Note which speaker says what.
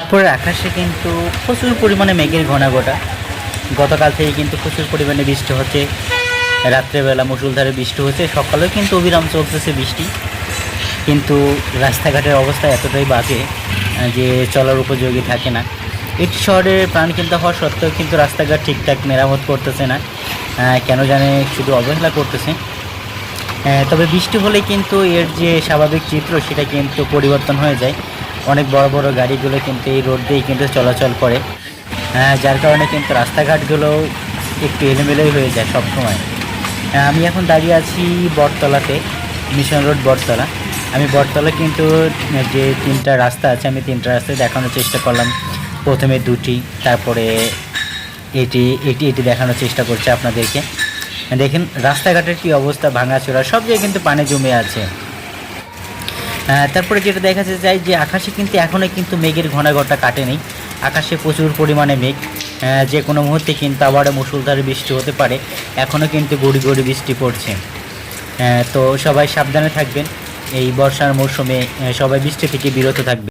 Speaker 1: তারপরে আকাশে কিন্তু প্রচুর পরিমাণে মেঘের ঘনা ঘটা। গতকাল থেকে কিন্তু প্রচুর পরিমাণে বৃষ্টি হচ্ছে। রাত্রেবেলা মুসুলধারে বৃষ্টি হচ্ছে। সকালেও কিন্তু অবিরাম চলতেছে বৃষ্টি। কিন্তু রাস্তাঘাটের অবস্থা এতটাই বাজে যে চলার উপযোগী থাকে না। এটি শহরের প্রাণ কিন্তু হওয়া সত্ত্বেও কিন্তু রাস্তাঘাট ঠিকঠাক মেরামত করতেছে না। কেন জানে শুধু অবহেলা করতেছে। তবে বৃষ্টি হলে কিন্তু এর যে স্বাভাবিক চিত্র, সেটা কিন্তু পরিবর্তন হয়ে যায়। অনেক বড় বড় গাড়িগুলো কিন্তু এই রোড দিয়েই কিন্তু চলাচল করে। আহ, যার কারণে কিন্তু রাস্তাঘাটগুলো একটু এলোমেলোই হয়ে যায় সবসময়। আহ, আমি এখন দাঁড়িয়ে আছি বটতলাতে মিশন রোড বটতলা। আমি বটতলা কিন্তু যে তিনটা রাস্তা আছে আমি তিনটা রাস্তায় দেখানোর চেষ্টা করলাম। প্রথমে দুটি তারপরে এটি এটি এটি দেখানোর চেষ্টা করছে আপনাদেরকে। দেখেন রাস্তাঘাটের কি অবস্থা ভাঙাচোরা সব জায়গায় কিন্তু পানি জমে আছে। তারপরে যেটা দেখা যায় যে আকাশে কিন্তু এখনও কিন্তু মেঘের ঘনাঘটা কাটেনি। আকাশে প্রচুর পরিমাণে মেঘ। যে কোনো মুহূর্তে কিন্তু আবার মুসুলধারে বৃষ্টি হতে পারে। এখনও কিন্তু গড়ি গড়ি বৃষ্টি পড়ছে। তো সবাই সাবধানে থাকবেন। এই বর্ষার মৌসুমে সবাই বৃষ্টি থেকে বিরত থাকবে